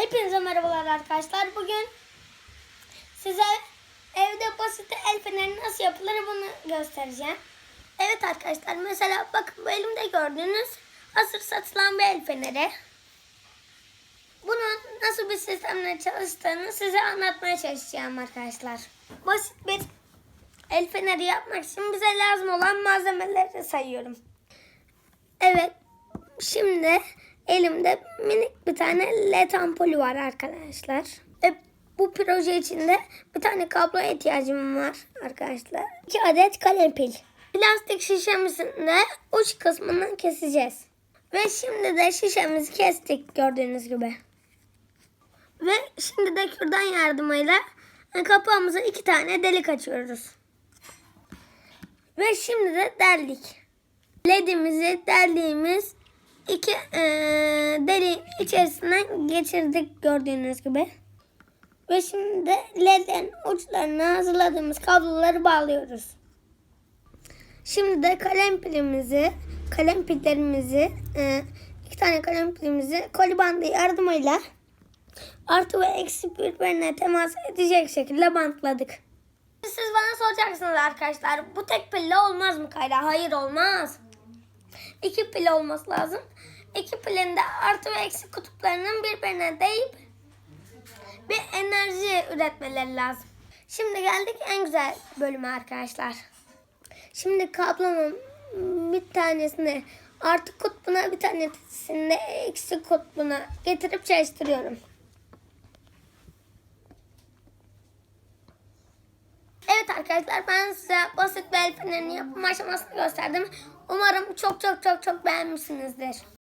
Hepinize merhabalar arkadaşlar. Bugün size evde basit el feneri nasıl yapılır bunu göstereceğim. Evet arkadaşlar mesela bakın bu elimde gördüğünüz hazır satılan bir el feneri. Bunun nasıl bir sistemle çalıştığını size anlatmaya çalışacağım arkadaşlar. Basit bir el feneri yapmak için bize lazım olan malzemeleri sayıyorum. Evet Şimdi elimde minik bir tane led ampulü var arkadaşlar. Ve bu proje içinde bir tane kablo ihtiyacım var arkadaşlar. İki adet kalem pil. Plastik şişemizin de uç kısmını keseceğiz. Ve şimdi de şişemizi kestik gördüğünüz gibi. Ve şimdi de kürdan yardımıyla kapağımıza iki tane delik açıyoruz. Ve şimdi de deldik. LED'imizi deldiğimiz iki e, deliğin içerisinden geçirdik gördüğünüz gibi. Ve şimdi de LED'in uçlarına hazırladığımız kabloları bağlıyoruz. Şimdi de kalem pilimizi, kalem pillerimizi, e, iki tane kalem pilimizi koli bandı yardımıyla artı ve eksi birbirine temas edecek şekilde bantladık. Siz bana soracaksınız arkadaşlar bu tek pille olmaz mı Kayra? Hayır olmaz. İki pil olması lazım. İki pilin de artı ve eksi kutuplarının birbirine değip bir enerji üretmeleri lazım. Şimdi geldik en güzel bölüme arkadaşlar. Şimdi kablonun bir tanesini artı kutbuna bir tanesini de eksi kutbuna getirip çalıştırıyorum. Evet arkadaşlar ben size basit bir el fenerinin yapım aşamasını gösterdim. Umarım çok çok çok çok beğenmişsinizdir.